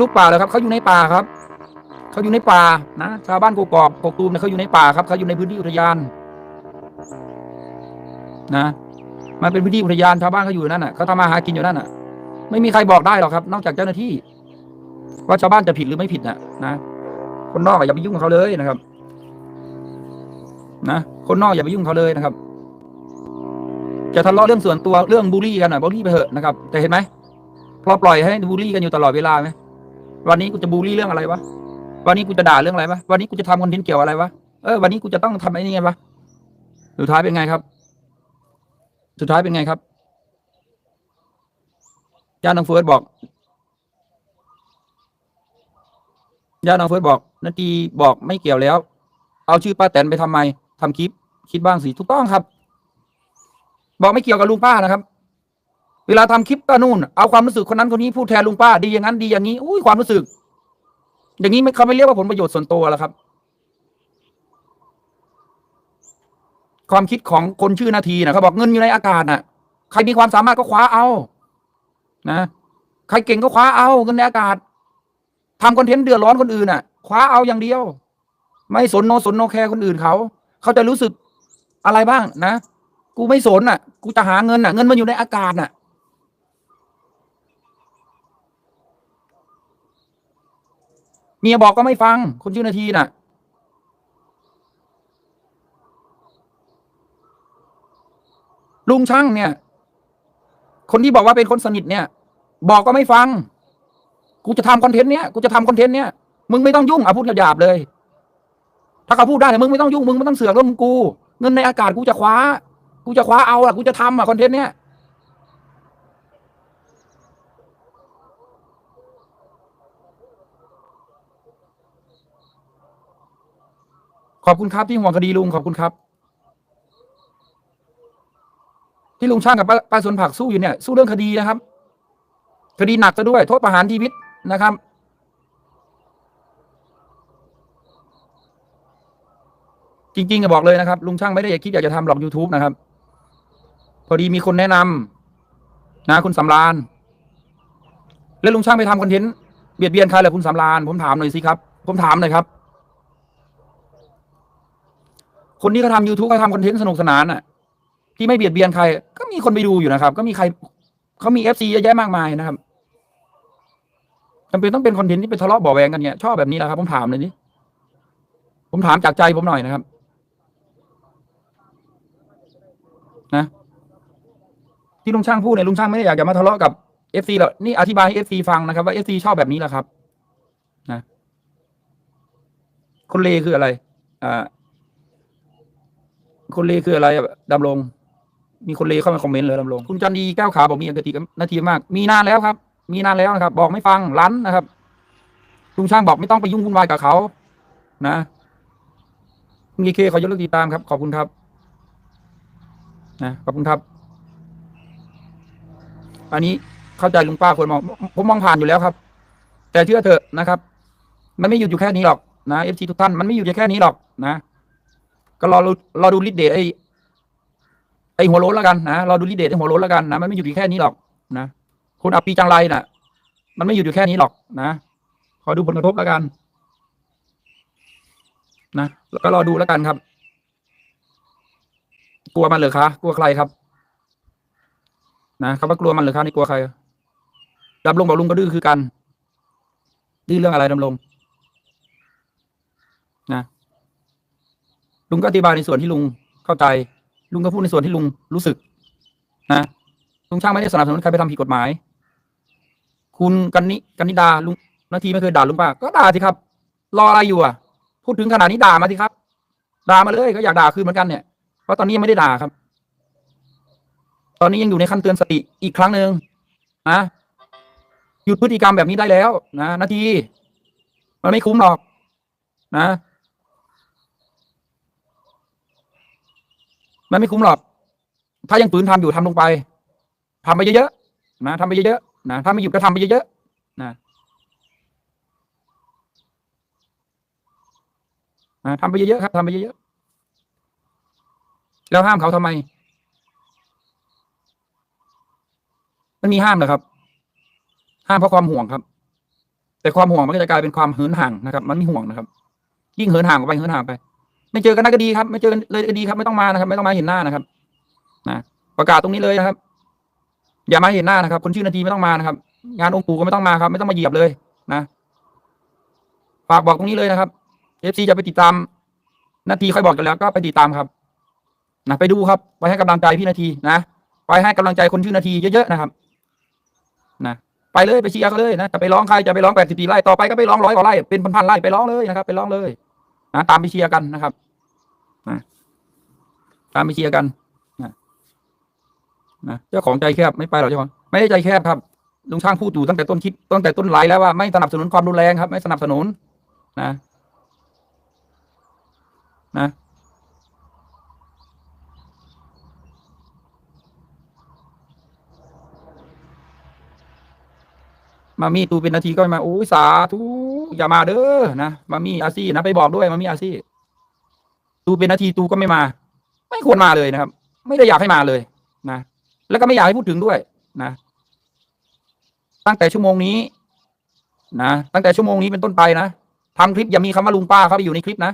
ลูกป่าเลยครับเขาอยู่ในป่าครับเขาอยู่ในป่านะชาวบ้านกกอกกกตูมเนี่ยเขาอยู่ในป่าครับเขาอยู่ในพื้นที่อุทยานนะมันเป็นพื้นที่อุทยานชาวบ้านเขาอยู่นั่นน่ะเขาทำมาหากินอยู่นั่นน่ะ ไม่มีใครบอกได้หรอกครับ นอกจากเจ้าหน้าที่ ว่าชาวบ้านจะผิดหรือไม่ผิดน่ะ นะคนนอกอย่าไปยุ่งเขาเลยนะครับ นะคนนอกอย่าไปยุ่งเขาเลยนะครับ จะทะเลาะเรื่องส่วนตัวเรื่องบูลลี่กันหน่อยบูลลี่ไปเถอะนะครับแต่เห็นไหมพอปล่อยให้บูลลี่กันอยู่ตลอดเวลาไหม วันนี้กูจะบูลลี่เรื่องอะไรวะวันนี้กูจะด่าเรื่องอะไรวะวันนี้กูจะทำคอนเทนต์เกี่ยวอะไรวะเออวันนี้กูจะต้องทำไอ้นี่ไงวะสุดท้ายเป็นไงครับ สุดท้ายเป็นไงครับย่าน้องเฟิร์สบอกย่าน้องเฟิร์สบอกนาทีบอกไม่เกี่ยวแล้ว เอาชื่อป้าแตนไปทำไมทำคลิป คิดบ้างสิถูกต้องครับ บอกไม่เกี่ยวกับลุงป้านะครับ เวลาทำคลิปก็นู่น เอาความรู้สึกคนนั้นคนนี้พูดแทนลุงป้า ดีอย่างนั้นดีอย่างนี้อุ้ยความรู้สึก อย่างนี้เขาไม่เรียกว่าผลประโยชน์ส่วนตัวแล้วครับ ความคิดของคนชื่อนาทีนะเขาบอกเงินอยู่ในอากาศน่ะ ใครมีความสามารถก็คว้าเอา นะใครเก่งก็คว้าเอาเงินในอากาศทำคอนเทนต์เดือดร้อนคนอื่นน่ะ คว้าเอาอย่างเดียว ไม่สนโนสนโนแคร์คนอื่นเขา เขาจะรู้สึกอะไรบ้างนะ กูไม่สนอะ กูจะหาเงินอะ เงินมันอยู่ในอากาศน่ะ เมียบอกก็ไม่ฟัง คนชื่อนาทีน่ะ ลุงช่างเนี่ย คนที่บอกว่าเป็นคนสนิทเนี่ย บอกก็ไม่ฟัง กูจะทำคอนเทนต์เนี้ยกูจะทำคอนเทนต์เนี้ยมึงไม่ต้องยุ่งอะพูดหยาบๆเลย ถ้าเขาพูดได้แต่มึงไม่ต้องยุ่งมึงไม่ต้องเสือกเรื่องมึงกู เงินในอากาศกูจะคว้า กูจะคว้าเอาอะกูจะทำอะคอนเทนต์เนี้ย ขอบคุณครับที่ห่วงคดีลุงขอบคุณครับ ที่ลุงช่างกับป้าป้าสวนผักสู้อยู่เนี่ย สู้เรื่องคดีนะครับ คดีหนักซะด้วย โทษประหารชีวิตนะครับจริงๆก็บอกเลยนะครับ ลุงช่างไม่ได้อยากคิดอยากจะทำหรอก YouTube นะครับ พอดีมีคนแนะนำนะคุณสำรานแล้วลุงช่างไปทำคอนเทนต์เบียดเบียนใครเหรอคุณสำรานผมถามหน่อยสิครับ ผมถามหน่อยครับ คนที่เขาทำ YouTube เขาทำคอนเทนต์สนุกสนานอะ ที่ไม่เบียดเบียนใคร ก็มีคนไปดูอยู่นะครับ ก็มีใครเขามีเอฟซีเยอะแยะมากมายนะครับจำเป็นต้องเป็นคอนเทนต์ที่เป็นทะเลาะบาะแวงกันเนี่ยชอบแบบนี้แหละครับ ผมถามเลยนี่ผมถามจากใจผมหน่อยนะครับ นะที่ลุงช่างพูดเนี่ยลุงช่างไม่ได้อยากจะมาทะเลาะกับเอฟซีหรอกนี่อธิบายให้เอฟซีฟังนะครับว่าเอฟซีชอบแบบนี้แหละครับ นะ คนเลคืออะไร อ่า คนเลคืออะไรอะดำรง มีคนเลเข้ามาคอมเมนต์เลยดำรง คุณจันดีแก้วขาวบอกมีอคติกับนาทีมาก มีนานแล้วครับ มีนานแล้วนะครับ บอกไม่ฟังรั้นนะครับลุงช่างบอกไม่ต้องไปยุ่งวุ่นวายกับเขา นะมีเคเขายกเลิกติดตามครับ ขอบคุณครับ นะ ขอบคุณครับ อันนี้เข้าใจลุงป้าควรมอง ผมมองผ่านอยู่แล้วครับ แต่เชื่อเถอะนะครับ มันไม่หยุดอยู่แค่นี้หรอกนะเอฟซีทุกท่าน มันไม่หยุดอยู่แค่นี้หรอกนะ ก็รอรอดูลิดเดทไอไอหัวโล้นแล้วกันนะรอดูลิดเดทไอหัวโล้นแล้วกันนะมันไม่หยุดอยู่แค่นี้หรอกนะคุณอัปปีจังไรน่ะ มันไม่หยุดอยู่แค่นี้หรอกนะขอดูผลกระทบแล้วกัน นะแล้วก็รอดูแล้วกันครับ กลัวมันเหรือคะกลัวใครครับ นะคำว่ากลัวมันเหรือคะนี่กลัวใครดำรงบอกลุงก็ดื้อคือกันดื้อเรื่องอะไรดำรงนะ ลุงก็อธิบายในส่วนที่ลุงเข้าใจ ลุงก็พูดในส่วนที่ลุงรู้สึก นะลุงช่างไม่ได้สนับสนุนใครไปทำผิดกฎหมาย คุณกันนิกันนิดาลุงนาทีไม่เคยด่าลุงป้าก็ด่าสิครับ รออะไรอยู่อะ พูดถึงขนาดนี้ด่ามาสิครับด่ามาเลยก็อยากด่าคืนเหมือนกันเนี่ยเพราะตอนนี้ยังไม่ได้ด่าครับ ตอนนี้ยังอยู่ในขั้นเตือนสติอีกครั้งหนึ่งนะหยุดพฤติกรรมแบบนี้ได้แล้ว นะนาที มันไม่คุ้มหรอก นะ มันไม่คุ้มหรอก ถ้ายังฝืนทำอยู่ทำลงไปทำไปเยอะๆนะทำไปเยอะๆนะถ้าไม่หยุดก็ทำไปเยอะๆนะนะทำไปเยอะๆครับทำไปเยอะๆแล้วห้ามเขาทำไม มันมีห้ามเหรอครับ ห้ามเพราะความห่วงครับ แต่ความห่วงมันก็จะกลายเป็นความเหินห่างนะครับ มันไม่ห่วงนะครับ ยิ่งเหินห่างออกไปเหินห่างไป ไม่เจอกันน่าก็ดีครับ ไม่เจอกันเลยก็ดีครับ ไม่ต้องมานะครับ ไม่ต้องมาเห็นหน้านะครับนะประกาศตรงนี้เลยนะครับ อย่ามาเห็นหน้านะครับ คนชื่อนาทีไม่ต้องมานะครับ งานองค์ปู่ก็ไม่ต้องมาครับ ไม่ต้องมาเหยียบเลยนะฝากบอกตรงนี้เลยนะครับเอฟซีจะไปติดตามนาทีค่อยบอกกันแล้ว ก็ไปติดตามครับนะไปดูครับ ไปให้กำลังใจพี่นาทีนะไปให้กำลังใจคนชื่อนาทีเยอะๆนะครับนะไปเลยไปเชียร์เขาเลยนะจะไปร้องใครจะไปร้องแปดสิบสี่ไร่ต่อไปก็ไปร้องร้อยกว่าไร่เป็นพันๆไร่ไปร้องเลยนะครับ ไปร้องเลย นะตามไปเชียร์กันนะครับนะตามไปเชียร์กันนะนะเจ้าของใจแคบไม่ไปหรอกเจ้าของไม่ได้ใจแคบครับลุงช่างพูดอยู่ตั้งแต่ต้นคิดตั้งแต่ต้นไลน์แล้วว่าไม่สนับสนุนความรุนแรงครับ ไม่สนับสนุนนะ นะ มามีตูเป็นนาทีก็ไม่มาโอ้ยสาธุอย่ามาเด้อนะมามีอาซี่นะไปบอกด้วยมามีอาซี่ตูเป็นนาทีตูก็ไม่มา ไม่ควรมาเลยนะครับ ไม่ได้อยากให้มาเลยนะแล้วก็ไม่อยากให้พูดถึงด้วยนะ ตั้งแต่ชั่วโมงนี้นะตั้งแต่ชั่วโมงนี้เป็นต้นไปนะทำคลิปอย่ามีคำว่าลุงป้าเข้าไปอยู่ในคลิปนะ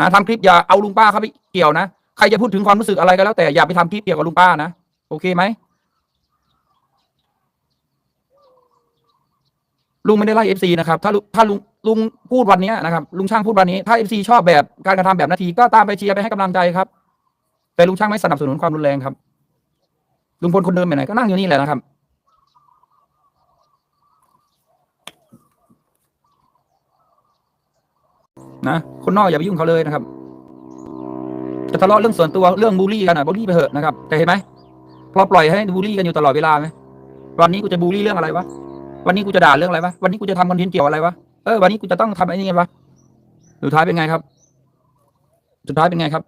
นะทำคลิปอย่าเอาลุงป้าเข้าไปเกี่ยวนะใครจะพูดถึงความรู้สึกอะไรก็แล้วแต่อย่าไปทำคลิปเกี่ยวกับลุงป้านะโอเคไหม ลุงไม่ได้ไล่เอฟซีนะครับถ้าลุถ้าลุงลุงพูดวันนี้นะครับลุงช่างพูดวันนี้ถ้าเอฟซีชอบแบบการกระทำแบบนาทีก็ตามไปเชียร์ไปให้กำลังใจครับ แต่ลุงช่างไม่สนับสนุนความรุนแรงครับ ลุงพลคนเดิมไปไหนก็นั่งอยู่นี่แหละนะครับ นะคนนอกอย่าไปยุ่งเขาเลยนะครับ จะทะเลาะเรื่องส่วนตัวเรื่องบูลลี่กันอะบูลลี่ไปเถอะนะครับแต่เห็นไหมพอปล่อยให้บูลลี่กันอยู่ตลอดเวลาไหมวันนี้กูจะบูลลี่เรื่องอะไรวะ วันนี้กูจะด่าเรื่องอะไรวะวันนี้กูจะทำคอนเทนต์เกี่ยวอะไรวะเออวันนี้กูจะต้องทำไอ้นี่ไงวะสุดท้ายเป็นไงครับ สุดท้ายเป็นไงครับ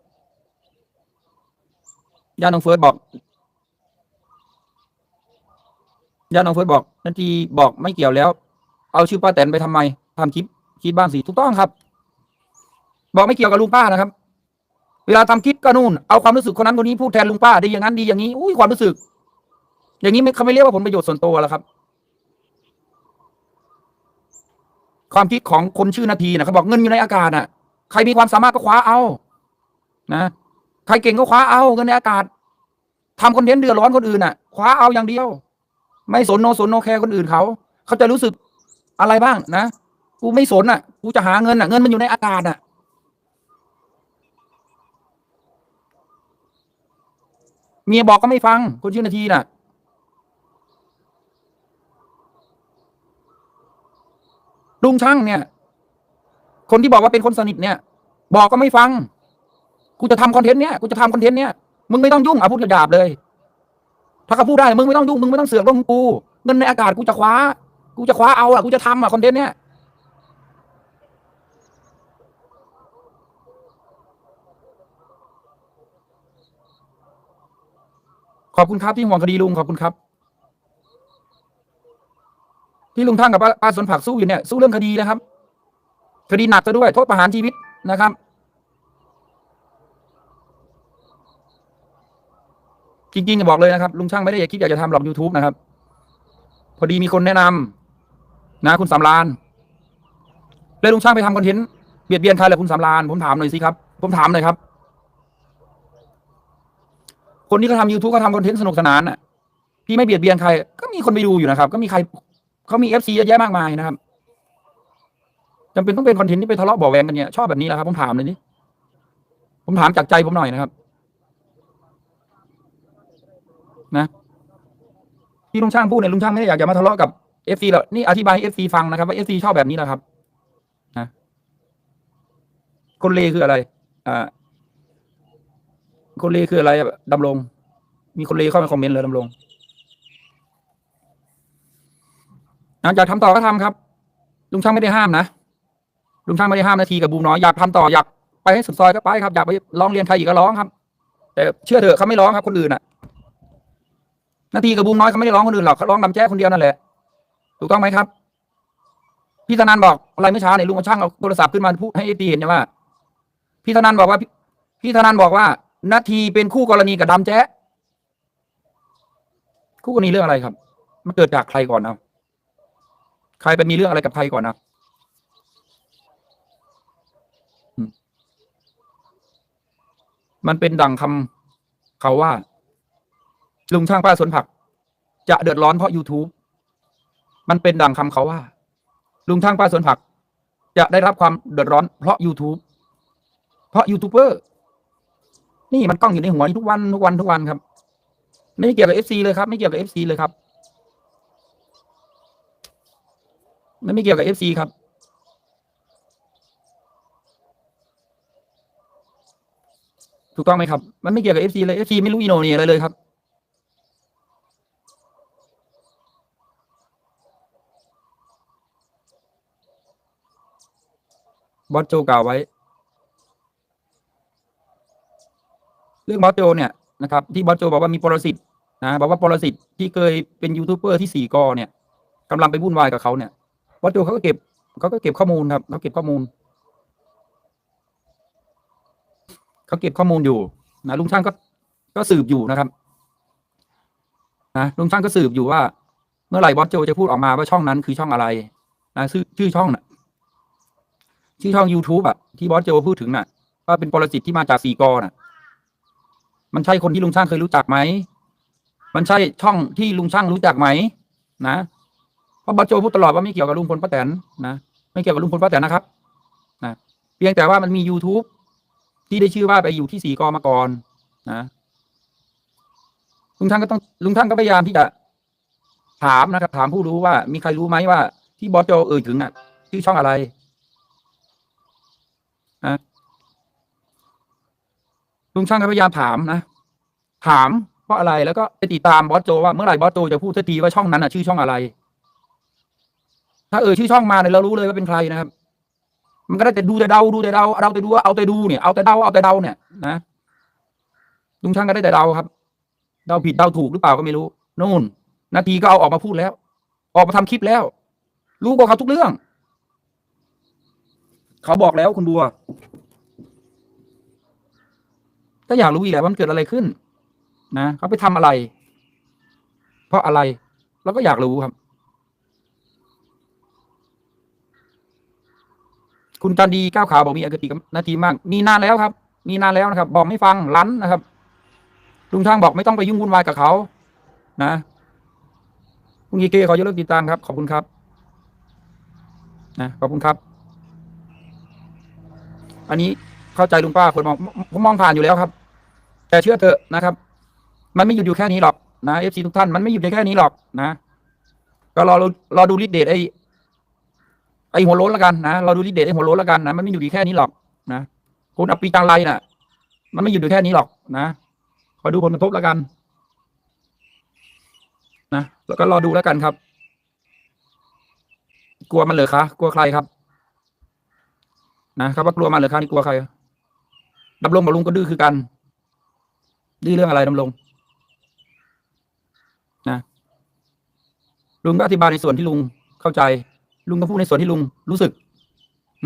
ย่าน้องเฟิร์สบอกย่าน้องเฟิร์สบอกนาทีบอกไม่เกี่ยวแล้ว เอาชื่อป้าแตนไปทำไมทำคลิปคิดบ้างสิถูกต้องครับ บอกไม่เกี่ยวกับลุงป้านะครับ เวลาทำคลิปก็นู่นเอาความรู้สึกคนนั้นคนนี้พูดแทนลุงป้าดีอย่างนั้นดีอย่างนี้อุ้ยความรู้สึก อย่างนี้ไม่เขาไม่เรียกว่าผลประโยชน์ส่วนตัวแล้วครับ ความคิดของคนชื่อนาทีนะเขาบอกเงินอยู่ในอากาศอะ ใครมีความสามารถก็คว้าเอา นะ ใครเก่งก็คว้าเอาเงินในอากาศทำคอนเทนต์เดือดร้อนคนอื่นอะ คว้าเอาอย่างเดียว ไม่สนโนสนโนแคร์คนอื่นเขา เขาจะรู้สึกอะไรบ้างนะ กูไม่สนอะ กูจะหาเงินอะ เงินมันอยู่ในอากาศอะ เมียบอกก็ไม่ฟัง คนชื่อนาทีน่ะ ลุงช่างเนี่ย คนที่บอกว่าเป็นคนสนิทเนี่ย บอกก็ไม่ฟัง กูจะทำคอนเทนต์เนี่ยกูจะทำคอนเทนต์เนี่ยมึงไม่ต้องยุ่งอะพูดหยาบเลย ถ้าเขาพูดได้มึงไม่ต้องยุ่งมึงไม่ต้องเสือกเรื่องของกูเงินในอากาศกูจะคว้า กูจะคว้าเอาอะกูจะทำอะคอนเทนต์เนี่ยขอบคุณครับที่ห่วงคดีลุงขอบคุณครับ ที่ลุงท่านกับป้าปาสนผักสู้อยู่เนี่ยสู้เรื่องคดีนะครับ คดีหนักซะด้วยโทษประหารชีวิตนะครับ จริงๆจะบอกเลยนะครับลุงช่างไม่ได้อยากคิดอยากจะทำหรอก YouTube นะครับ พอดีมีคนแนะนำนะคุณสำรานแล้วลุงช่างไปทำคอนเทนต์เบียดเบียนใครเลยคุณสำรานผมถามหน่อยสิครับ ผมถามหน่อยครับ คนที่เขาทำ YouTube เขาทำคอนเทนต์สนุกสนานอะพี่ไม่เบียดเบียนใคร ก็มีคนไปดูอยู่นะครับ ก็มีใคร เขามีเอฟซีเยอะแยะมากมายนะครับจำเป็นต้องเป็นคอนเทนต์ที่ไปทะเลาะบาะแวงกันเนี่ยชอบแบบนี้แหละครับผมถามเลยนี่ผมถามจากใจผมหน่อยนะครับ นะที่ลุงช่างพูดเนี่ยลุงช่างไม่ได้อยากจะมาทะเลาะกับเอฟซีหรอกนี่อธิบายให้เอฟซีฟังนะครับว่าเอฟซีชอบแบบนี้แหละครับนะคนเลคืออะไร อ่า คนเลคืออะไรดำรงมีคนเลเข้ามาคอมเมนต์เลยดำรง นะอยากทำต่อก็ทำครับ ลุงช่างไม่ได้ห้ามนะลุงช่างไม่ได้ห้ามนาทีกับบูมน้อยอยากทำต่ออยากไปให้สุดซอยก็ไปครับอยากไปร้องเรียนใครอีกก็ร้องครับ แต่เชื่อเถอะเขาไม่ร้องครับคนอื่นอะ นาทีกับบูมน้อยเขาไม่ได้ร้องคนอื่นหรอกเขาร้องดำแจ้คนเดียวนั่นแหละถูกต้องไหมครับพี่ธนันบอกอะไรเมื่อเช้าเนี่ยลุงช่างเอาโทรศัพท์ขึ้นมาพูดให้เอตีเห็นใช่ไหมพี่ธนันบอกว่าพี่ธนันบอกว่า นาทีเป็นคู่กรณีกับดำแจ๊คู่กรณีเรื่องอะไรครับ มันเกิดจากใครก่อนเอา ใครไปมีเรื่องอะไรกับใครก่อนนะมันเป็นดังคำเขาว่า ลุงช่างป้าสวนผัก จะเดือดร้อนเพราะ YouTube มันเป็นดังคำเขาว่า ลุงช่างป้าสวนผัก จะได้รับความเดือดร้อนเพราะ YouTube เพราะยูทูบเบอร์นี่มันกล้องอยู่ในหัวทุกวันทุกวันทุกวันครับ ไม่เกี่ยวกับเอฟซีเลยครับ ไม่เกี่ยวกับเอฟซีเลยครับ มันไม่เกี่ยวกับเอฟซีครับ ถูกต้องไหมครับ มันไม่เกี่ยวกับเอฟซีเลยเอฟซีไม่รู้อีโหนนี่อะไรเลยครับ บอสโจกล่าวไว้ เรื่องบอสโจเนี่ยนะครับ ที่บอสโจบอกว่ามีปรสิตนะบอกว่าปรสิตที่เคยเป็นยูทูบเบอร์ที่สี่กอเนี่ยกำลังไปวุ่นวายกับเขาเนี่ย บอสโจเขาก็เก็บเขาก็เก็บข้อมูลครับเขาเก็บข้อมูลเขาเก็บข้อมูลอยู่นะลุงช่างก็ก็สืบอยู่นะครับนะลุงช่างก็สืบอยู่ว่า เมื่อไหร่บอสโจจะพูดออกมาว่าช่องนั้นคือช่องอะไรนะชื่อชื่อช่องน่ะชื่อช่อง YouTube อะที่บอสโจพูดถึงน่ะ ว่าเป็นปรสิตที่มาจากสีกอน่ะ มันใช่คนที่ลุงช่างเคยรู้จักไหมมันใช่ช่องที่ลุงช่างรู้จักไหมนะ เพราะบอสโจพูดตลอดว่าไม่เกี่ยวกับลุงพลป้าแตนนะไม่เกี่ยวกับลุงพลป้าแตนนะครับนะเพียงแต่ว่ามันมี YouTube ที่ได้ชื่อว่าไปอยู่ที่สี่กอมาก่อนนะลุงช่างก็ต้องลุงช่างก็พยายามที่จะถามนะครับ ถามผู้รู้ว่า มีใครรู้ไหมว่า ที่บอสโจเอ่ยถึงอะชื่อช่องอะไรนะลุงช่างก็พยายามถามนะ ถามเพราะอะไรแล้วก็ไปติดตามบอสโจว่าเมื่อไหร่บอสโจจะพูดสักทีว่าช่องนั้นอะชื่อช่องอะไร ถ้าเอ่ยชื่อช่องมาเนี่ยเรารู้เลยว่าเป็นใครนะครับ มันก็ได้แต่ดูแต่เดาดูแต่เดาเราแต่ดูเอาแต่ดูเนี่ยเอาแต่เดาเอาแต่เดาเนี่ยนะลุงช่างก็ได้แต่เดาครับเดาผิดเดาถูกหรือเปล่าก็ไม่รู้นู่น นาทีก็เอาออกมาพูดแล้ว ออกมาทำคลิปแล้ว รู้กว่าเขาทุกเรื่อง เขาบอกแล้วคุณบัวก็อยากรู้อีกแหละว่ามันเกิดอะไรขึ้น นะเขาไปทำอะไร เพราะอะไร เราก็อยากรู้ครับ คุณจันดีก้าวขาวบอกมีอคติกับนาทีมาก มีนานแล้วครับ มีนานแล้วนะครับ บอกไม่ฟังลั้นนะครับ ลุงช่างบอกไม่ต้องไปยุ่งวุ่นวายกับเขา นะคุณยีเกขอจะเลิกติดตามครับ ขอบคุณครับ นะขอบคุณครับ อันนี้เข้าใจลุงป้าคนมองผมมองผ่านอยู่แล้วครับ แต่เชื่อเถอะนะครับ มันไม่หยุดอยู่แค่นี้หรอกนะเอฟซีทุกท่านมันไม่หยุดอยู่แค่นี้หรอกนะ ก็รอรอดูลิดเดตไอ ไอหัวโล้นแล้วกันนะเรอดูลิเดตไอหัวโล้นแล้วกันนะมันไม่อยู่ดีแค่นี้หรอกนะคุณอปีจังไรน่ะ มันไม่อยู่ดีแค่นี้หรอกนะคอยดูผลกระทบแล้วกัน นะแล้วก็รอดูแล้วกันครับ กลัวมันเหรอคะกลัวใครครับ นะครับว่ากลัวมันเหรอคะนี่กลัวใครดำรงกับลุงก็ดื้อคือกันดื้อเรื่องอะไรดำรงนะลุงก็อธิบายในส่วนที่ลุงเข้าใจ ลุงก็พูดในส่วนที่ลุงรู้สึก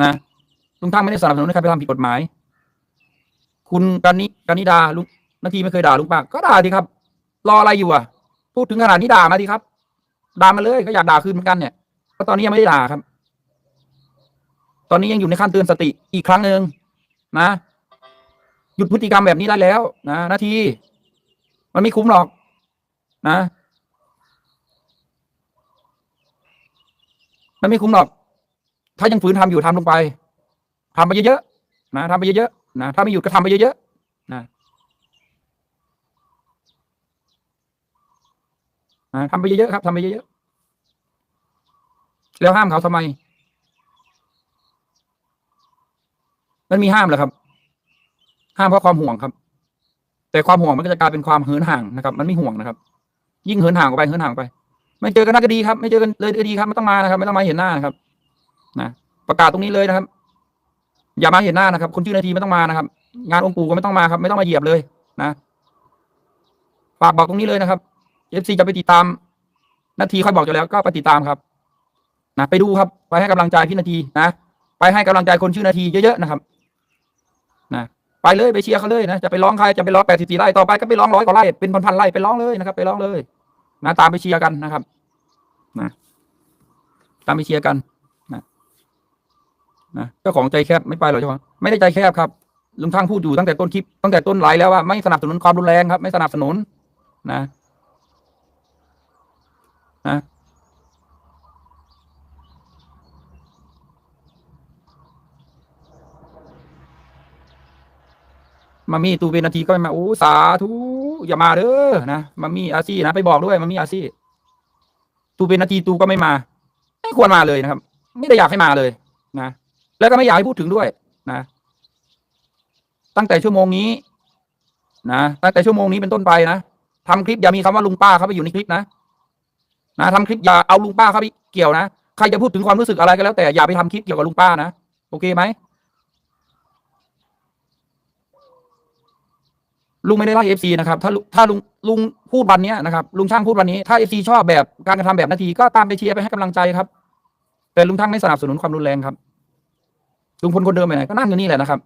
นะลุงทั้งไม่ได้สนับสนุนให้ใครไปทำผิดกฎหมาย คุณกันนิกันนิดาลุงนาทีไม่เคยด่าลุงปากก็ด่าดีครับ รออะไรอยู่อะ พูดถึงขนาดนี้ด่ามาดีครับด่ามาเลยก็อยากด่าคืนเหมือนกันเนี่ยก็ตอนนี้ยังไม่ได้ด่าครับ ตอนนี้ยังอยู่ในขั้นเตือนสติอีกครั้งหนึ่งนะหยุดพฤติกรรมแบบนี้ได้แล้ว นะนาที มันไม่คุ้มหรอก นะ มันไม่คุ้มหรอก ถ้ายังฝืนทำอยู่ทำลงไปทำไปเยอะๆนะทำไปเยอะๆนะถ้าไม่หยุดก็ทำไปเยอะๆนะนะทำไปเยอะๆครับทำไปเยอะๆแล้วห้ามเขาทำไม มันมีห้ามเหรอครับ ห้ามเพราะความห่วงครับ แต่ความห่วงมันก็จะกลายเป็นความเหินห่างนะครับ มันไม่ห่วงนะครับ ยิ่งเหินห่างออกไปเหินห่างไป ไม่เจอกันน่าก็ดีครับ ไม่เจอกันเลยก็ดีครับไม่ต้องมานะครับ ไม่ต้องมาเห็นหน้านะครับนะประกาศตรงนี้เลยนะครับ อย่ามาเห็นหน้านะครับคนชื่อนาทีไม่ต้องมานะครับ งานองค์ปู่ก็ไม่ต้องมาครับ ไม่ต้องมาเหยียบเลยนะฝากบอกตรงนี้เลยนะครับเอฟซีจะไปติดตามนาทีค่อยบอกอยู่แล้วก็ไปติดตามครับนะไปดูครับ ไปให้กำลังใจพี่นาทีนะไปให้กำลังใจคนชื่อนาทีเยอะๆนะครับนะไปเลยไปเชียร์เขาเลยนะจะไปร้องใครจะไปร้องแปดสิบสี่ไร่ต่อไปก็ไปร้องร้อยกว่าไร่เป็นพันๆไร่ไปร้องเลยนะครับ ไปร้องเลย นะตามไปเชียร์กันนะครับนะตามไปเชียร์กันนะนะเจ้าของใจแคบไม่ไปหรอกเจ้าของไม่ได้ใจแคบครับลุงช่างพูดอยู่ตั้งแต่ต้นคลิปตั้งแต่ต้นไลฟ์แล้วว่าไม่สนับสนุนความรุนแรงครับ ไม่สนับสนุนนะนะ มามีตูเป็นนาทีก็ไม่มาโอ้สาธุอย่ามาเด้อนะมามีอาซี่นะไปบอกด้วยมามีอาซี่ตูเป็นนาทีตูก็ไม่มา ไม่ควรมาเลยนะครับ ไม่ได้อยากให้มาเลยนะแล้วก็ไม่อยากให้พูดถึงด้วยนะ ตั้งแต่ชั่วโมงนี้นะตั้งแต่ชั่วโมงนี้เป็นต้นไปนะทำคลิปอย่ามีคำว่าลุงป้าเข้าไปอยู่ในคลิปนะนะทำคลิปอย่าเอาลุงป้าเข้าไปเกี่ยวนะใครจะพูดถึงความรู้สึกอะไรก็แล้วแต่อย่าไปทำคลิปเกี่ยวกับลุงป้านะโอเคไหม ลุงไม่ได้ไล่เอฟซีนะครับ ถ้าลุถ้าลุงลุงพูดวันนี้นะครับ ลุงช่างพูดวันนี้ ถ้าเอฟซีชอบแบบการกระทำแบบนาทีก็ตามไปเชียร์ไปให้กำลังใจครับ แต่ลุงช่างไม่สนับสนุนความรุนแรงครับลุงพลคนเดิมไปไหนก็นั่งอยู่นี่แหละนะครับ